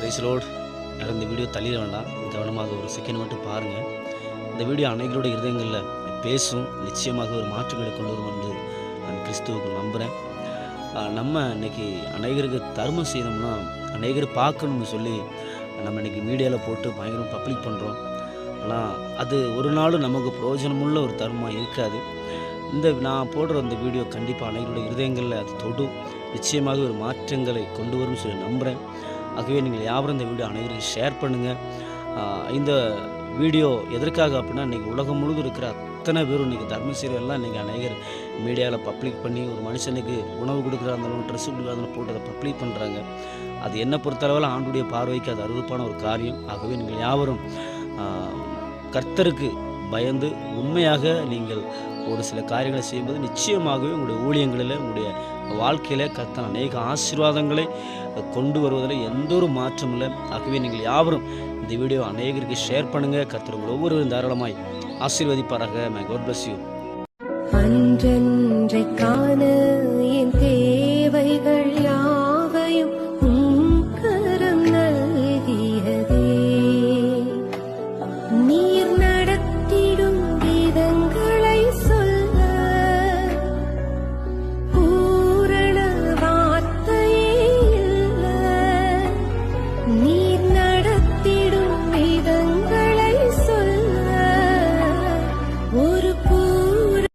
பிரைஸ்லோட் யாரும் இந்த வீடியோ தள்ளிட வேண்டாம். கவனமாக ஒரு செகண்ட் மட்டும் பாருங்கள் இந்த வீடியோ அனைவரோட இருதயங்களில் பேசும். நிச்சயமாக ஒரு மாற்றங்களை கொண்டு வரும் என்று நான் கிறிஸ்துவுக்கு நம்புகிறேன் நம்ம இன்றைக்கி அநேகருக்கு தர்மம் செய்யணும்னா அநேகர் பார்க்கணும்னு சொல்லி நம்ம இன்னைக்கு மீடியாவில் போட்டு பயங்கரம் பப்ளிக் பண்ணுறோம் ஆனால் அது ஒரு நாளும் நமக்கு பிரயோஜனமுள்ள ஒரு தர்மம் இருக்காது. இந்த நான் போடுற அந்த வீடியோ கண்டிப்பாக அனைவருடைய இருதயங்களில் அது தொடும். நிச்சயமாக ஒரு மாற்றங்களை கொண்டு வரும்னு சொல்லி நம்புகிறேன் ஆகவே நீங்கள் யாவரும் இந்த வீடியோ அனைவரும் ஷேர் பண்ணுங்கள் இந்த வீடியோ எதற்காக அப்படின்னா இன்றைக்கி உலகம் முழுவதும் இருக்கிற அத்தனை பேரும் இன்றைக்கி தர்ம சீரியல்லாம் இன்றைக்கி அநேகர் மீடியாவில் பப்ளிக் பண்ணி ஒரு மனுஷனுக்கு உணவு கொடுக்குறா இருந்தாலும் ட்ரெஸ் கொடுக்குறா இருந்தாலும் போட்டு அதை பப்ளிக் பண்ணுறாங்க அது என்ன பொறுத்தளவில் ஆண்டுடைய பார்வைக்கு அது அருவப்பான ஒரு காரியம். ஆகவே நீங்கள் யாவரும் கர்த்தருக்கு பயந்து உண்மையாக நீங்கள் ஒரு சில காரியங்களை செய்யும்போது நிச்சயமாகவே உங்களுடைய ஊழியங்களில் உங்களுடைய வாழ்க்கையில் கர்த்தன் அநேக ஆசீர்வாதங்களை கொண்டு வருவதில் எந்த ஒரு மாற்றமும் இல்லை. ஆகவே நீங்கள் யாவரும் இந்த வீடியோ அநேகருக்கு ஷேர் பண்ணுங்கள் கர்த்தர் உங்கள் ஒவ்வொருவரும் தாராளமாய் ஆசீர்வதிப்பாராக. My God bless you அன்றென்றைக்கான